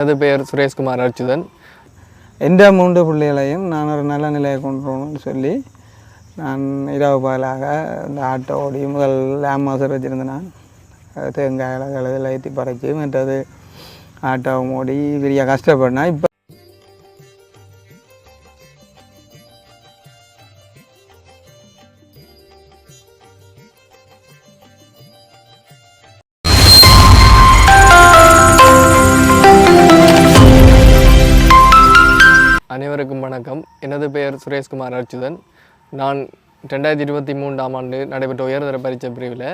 எனது பெயர் சுரேஷ்குமார் அர்ச்சுதன் எந்த மூன்று பிள்ளைகளையும் நான் ஒரு நல்ல நிலையை கொண்டு வரணும்னு சொல்லி நான் இரவு பகலாக இந்த ஆட்டோ ஓடி முதல் லேம் மாதம் வச்சுருந்தேன் நான். அது தேங்காய் இதில் ஏற்றி பறைச்சி மற்றது ஆட்டோ ஓடி பெரிய கஷ்டப்படினா இப்போ எனது பெயர் சுரேஷ்குமார் அர்ச்சுதன் நான் ரெண்டாயிரத்தி இருபத்தி மூன்றாம் ஆண்டு நடைபெற்ற உயர்தர பரீட்சை பிரிவில்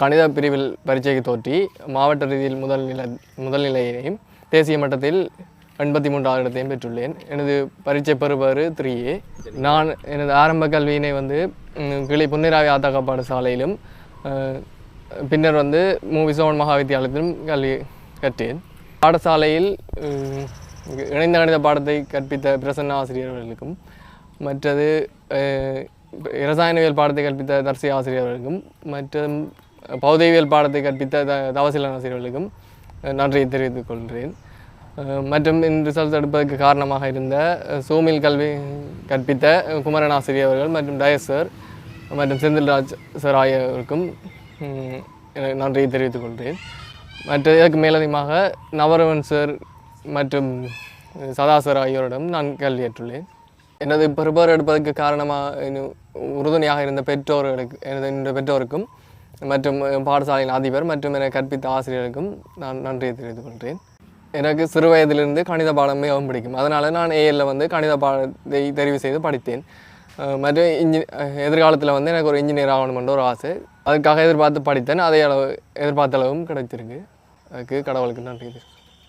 கணித பிரிவில் பரீட்சைக்கு தோற்றி மாவட்ட ரீதியில் முதல் நிலை முதல் நிலையையும் தேசிய மட்டத்தில் எண்பத்தி மூன்றாவது இடத்தையும் பெற்றுள்ளேன். எனது பரீட்சை பெறுபவர் த்ரீ ஏ. நான் எனது ஆரம்ப கல்வியினை வந்து கிளி புன்னிராவி ஆத்தா பாடசாலையிலும் பின்னர் வந்து மு. விசவன் மகா வித்தியாலயத்திலும் கல்வி கற்றேன். பாடசாலையில் இணைந்த கணித பாடத்தை கற்பித்த பிரசன்ன ஆசிரியர்களுக்கும் மற்றது இரசாயனவியல் பாடத்தை கற்பித்த தர்சி ஆசிரியர்களுக்கும் மற்றும் பௌதவியல் பாடத்தை கற்பித்த த தவசிலன் ஆசிரியர்களுக்கும் நன்றியை தெரிவித்துக் கொள்கிறேன். மற்றும் இந்த ரிசல்ட் எடுப்பதற்கு காரணமாக இருந்த சூமில் கல்வி கற்பித்த குமரன் ஆசிரியர் அவர்கள் மற்றும் டயஸ் சார் மற்றும் செந்தில்ராஜ் சார் ஆகியோருக்கும் நன்றியை தெரிவித்துக் கொள்கிறேன். மற்ற இதற்கு மேலதிகமாக நவரவன் சார் மற்றும் சதாசர் ஆகியோரிடம் நான் கல்வியேற்றுள்ளேன் எனது பெறுபார் எடுப்பதற்கு காரணமாக உறுதுணையாக இருந்த பெற்றோர்களுக்கு எனது என்னுடைய பெற்றோருக்கும் மற்றும் பாடசாலையின் அதிபர் மற்றும் என கற்பித்த ஆசிரியருக்கும் நான் நன்றியை தெரிவித்துக் கொள்கிறேன். எனக்கு சிறு வயதிலிருந்து கணித பாடம் மிகவும் பிடிக்கும். அதனால் நான் ஏஎல்ல வந்து கணித பாடத்தை தெரிவு செய்து படித்தேன். மற்றும் இன்ஜி எதிர்காலத்தில் வந்து எனக்கு ஒரு இன்ஜினியர் ஆகணுமென்ற ஒரு ஆசை. அதுக்காக எதிர்பார்த்து படித்தேன். அதே அளவு எதிர்பார்த்த அளவும் கிடைத்திருக்கு. அதுக்கு கடவுளுக்கு நன்றி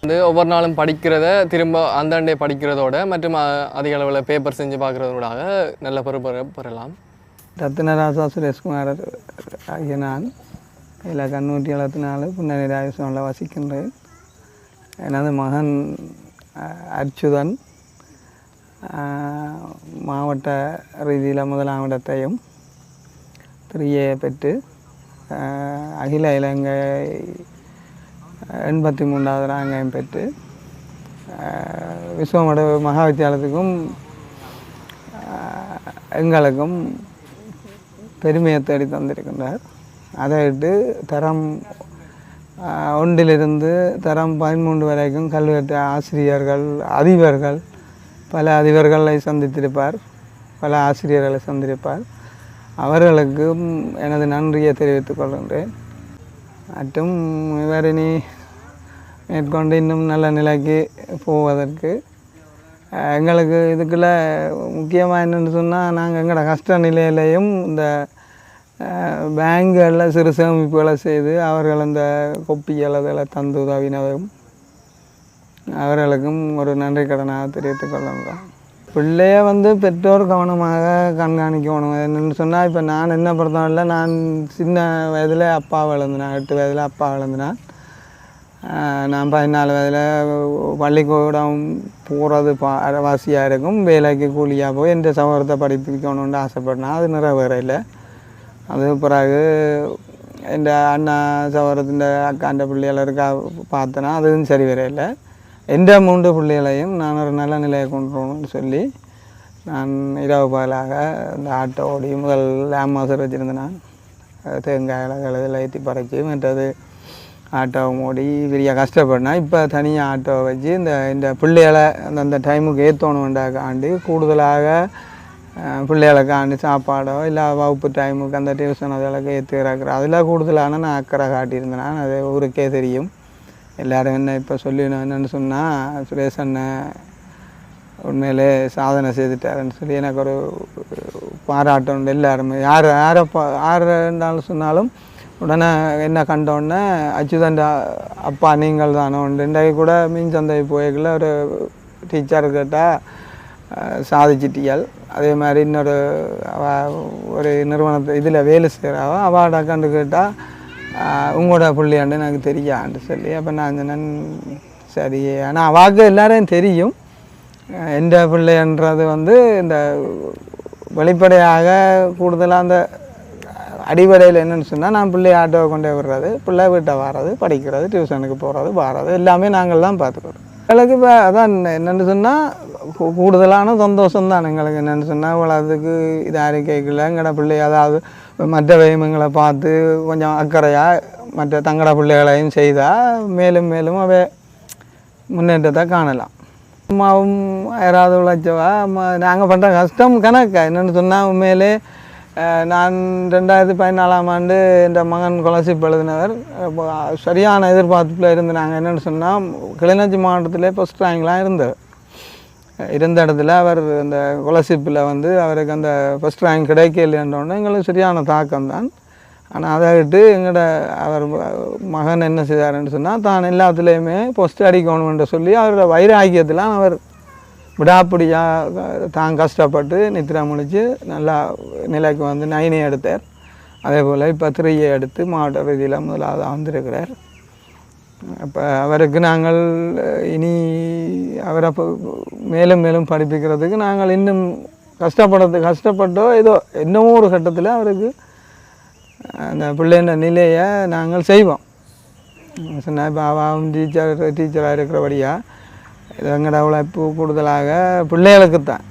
வந்து ஒவ்வொரு நாளும் படிக்கிறத திரும்ப அந்தாண்டே படிக்கிறதோட மற்றும் அதிக அளவில் பேப்பர் செஞ்சு பார்க்குறதோடாக நல்ல பொறுப்பை பெறலாம். ரத்னராசா சுரேஷ்குமார் ஆகிய நான் இதில் கண்ணூற்றி எழுபத்தி நாலு புன்னணி ராஜசோனில் வசிக்கின்றேன். எனது மகன் அர்ச்சுதன். மாவட்ட ரீதியில் முதலாம் இடத்தையும் த்ரீஏ பெற்று அகில இலங்கை எண்பத்தி மூன்றாவது ரேங்கையும் பெற்று விஸ்வமட மகா வித்தியாலயத்துக்கும் எங்களுக்கும் பெருமையை தேடி தந்திருக்கின்றார். அதை விட்டு தரம் ஒன்றிலிருந்து தரம் பதிமூன்று வரைக்கும் கல்வெட்டு ஆசிரியர்கள் அதிபர்கள் பல அதிபர்களை சந்தித்திருப்பார் பல ஆசிரியர்களை சந்திருப்பார் அவர்களுக்கும் எனது நன்றியை தெரிவித்துக் கொள்கின்றேன். மற்றும் இவர் இனி மேற்கொண்டு இன்னும் நல்ல நிலைக்கு போவதற்கு. எங்களுக்கு இதுக்குள்ள முக்கியமாக என்னென்னு சொன்னால் நாங்கள் எங்களோட கஷ்ட நிலையிலையும் இந்த பேங்குகளில் சிறு சேமிப்புகளை செய்து அவர்கள் அந்த கொப்பிகள் அதெல்லாம் தந்து உதவினதும் அவர்களுக்கும் ஒரு நன்றி கடனாக தெரிவித்துக் கொள்ளுங்கள். பிள்ளைய வந்து பெற்றோர் கவனமாக கண்காணிக்கணும். என்னென்னு சொன்னால் இப்போ நான் என்ன பொறுத்தவரை நான் சின்ன வயதில் அப்பா வளர்ந்தினேன் எட்டு வயதில் அப்பா வளர்ந்தினேன் நான் பதினாலு வயதில் பள்ளிக்கூடம் போகிறது பா வாசியாக இருக்கும். வேலைக்கு கூலியாக போய் எந்த சௌகரத்தை படிப்பிக்கணும்னு ஆசைப்பட்டேன் அது நிறைவேறையில் அது பிறகு என் அண்ணா சகோதரத்தின் அக்காண்ட பிள்ளைகள் இருக்கா பார்த்தேன்னா அதுவும் சரி வரையில்லை எந்த மூன்று பிள்ளைகளையும் நான் ஒரு நல்ல நிலையை கொண்டு வரணும்னு சொல்லி நான் இரவு பகலாக இந்த ஆட்டோ ஓடி முதல் லேம் மாதம் வச்சுருந்தேன் நான் அது தேங்காய் ஏற்றி பறைச்சி மற்றது ஆட்டோவும் ஓடி பெரிய கஷ்டப்படினா இப்போ தனியாக ஆட்டோவை வச்சு இந்த இந்த பிள்ளைகளை அந்தந்த டைமுக்கு ஏற்றணுண்டாக்காண்டி கூடுதலாக அஹ், பிள்ளைகளுக்காண்டி சாப்பாடோ இல்லை வகுப்பு டைமுக்கு அந்த டியூஷன் அதெல்லாம் ஏற்றி அதெல்லாம் அதில் கூடுதலான நான் அக்கறை காட்டியிருந்தேன். நான் அது ஊருக்கே தெரியும். எல்லாரும் என்ன இப்போ சொல்லிடணும் என்னென்னு சொன்னால் சுரேஷ் அண்ணன் உண்மையிலே சாதனை செய்துட்டாருன்னு சொல்லி எனக்கு ஒரு பாராட்டம் உண்டு எல்லாருமே. யார் யாரை யார் இருந்தாலும் சொன்னாலும் உடனே என்ன கண்டோடனே அச்சுதண்ட அப்பா நீங்கள் தானே உண்டு. இன்றைக்கு கூட மீன் சந்தை போய்க்குள்ள ஒரு டீச்சர் கேட்டால் சாதிச்சிட்டியால். அதே மாதிரி இன்னொரு அவ ஒரு நிறுவனத்தை இதில் வேலை செய்கிறாவ அவாட கண்டு கேட்டால் உங்களோட பிள்ளையாண்டு எனக்கு தெரியாண்டு சொல்லி. அப்போ நான் சொன்னேன் சரி ஆனால் அவாக்கு எல்லாரையும் தெரியும். எந்த பிள்ளைன்றது வந்து இந்த வெளிப்படையாக கூடுதலாக அந்த அடிப்படையில் என்னென்னு சொன்னால் நான் பிள்ளை ஆட்டோவை கொண்டே விடுறது பிள்ளை வீட்டை வர்றது படிக்கிறது டியூஷனுக்கு போகிறது வர்றது எல்லாமே நாங்கள் தான் பார்த்துக்கிறோம். எங்களுக்கு இப்போ அதான் என்னென்னு சொன்னால் கூடுதலான சந்தோஷம் தான் எங்களுக்கு என்னென்னு சொன்னால் இவ்வளோதுக்கு இதாக கேட்கல. எங்கட பிள்ளை அதாவது மற்ற வைமங்களை பார்த்து கொஞ்சம் அக்கறையாக மற்ற தங்கட பிள்ளைகளையும் செய்தால் மேலும் மேலும் அவை முன்னேற்றத்தை காணலாம். அம்மாவும் யாராவது உழைச்சவா? நாங்கள் பண்ணுற கஷ்டம் கணக்கா? என்னென்னு சொன்னால் உண்மையிலே நான் ரெண்டாயிரத்தி பதினாலாம் ஆண்டு என் மகன் கொலர்ஷிப் எழுதினவர் சரியான எதிர்பார்ப்பில் இருந்து நாங்கள் என்னென்னு சொன்னால் கிளிநொச்சி மாவட்டத்திலே ஃபஸ்ட் ரேங்க்லாம் இருந்தவர். இருந்த இடத்துல அவர் அந்த கொலசிப்பில் வந்து அவருக்கு அந்த ஃபஸ்ட் ரேங்க் கிடைக்கலன்றோடனே எங்களுக்கு சரியான தாக்கம் தான். ஆனால் அதை விட்டு எங்களோட அவர் மகன் என்ன செய்தாருன்னு சொன்னால் தான் எல்லாத்துலேயுமே ஃபஸ்ட்டு அடிக்கணும்னு சொல்லி அவரோட வைராக்கியத்தில் அவர் விடாப்பிடியாக தான் கஷ்டப்பட்டு நித்திரா முழிச்சு நல்லா நிலைக்கு வந்து நைனை எடுத்தார். அதே போல் இப்போ த்ரீயை எடுத்து மாவட்ட ரீதியில் முதலாவது வந்திருக்கிறார் அப்போ அவருக்கு நாங்கள் இனி அவரை மேலும் மேலும் படிப்பிக்கிறதுக்கு நாங்கள் இன்னும் கஷ்டப்படுறது கஷ்டப்பட்டோ ஏதோ என்னமோ ஒரு கட்டத்தில் அவருக்கு அந்த பிள்ளைன்ற நிலையை நாங்கள் செய்வோம். சொன்னால் இப்போ அவன் டீச்சர் டீச்சராக இருக்கிறபடியாக இது எங்களோட உழைப்பு கூடுதலாக பிள்ளைகளுக்கு தான்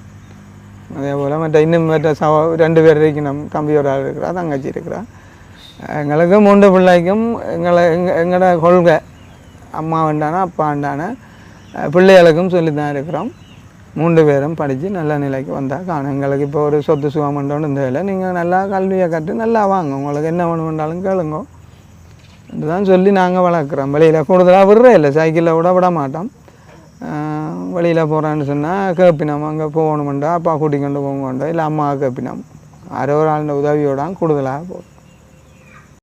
அதே போல் மற்ற இன்னும் மற்ற சவ ரெண்டு பேர் இருக்கணும் தம்பி இருக்கிறா தங்கச்சி இருக்கிறா. எங்களுக்கு மூன்று பிள்ளைக்கும் எங்களை எங்க எங்களோட கொள்கை. அம்மா வேண்டானா அப்பா வேண்டான பிள்ளைகளுக்கும் சொல்லி தான் இருக்கிறோம். மூன்று பேரும் படித்து நல்ல நிலைக்கு வந்தால் காணும். எங்களுக்கு இப்போ ஒரு சொத்து சுகம் பண்ணோன்னு இந்த வேலை. நீங்கள் நல்லா கல்வியை கற்று நல்லா வாங்க. உங்களுக்கு என்ன ஒன்று பண்ணாலும் கேளுங்க. இதுதான் சொல்லி நாங்கள் வளர்க்குறோம். வெளியில் கூடுதலாக விடுறே இல்லை. சைக்கிளில் விட விட மாட்டோம். வெளியில் போகிறான்னு சொன்னால் கேப்பினோம். அங்கே போகணுமெண்டா அப்பா கூட்டிக்கொண்டு கொண்டு இல்லை அம்மா கேப்பினோம். யாரோ ஒரு ஆளுடைய உதவியோட கூடுதலாக போகும்.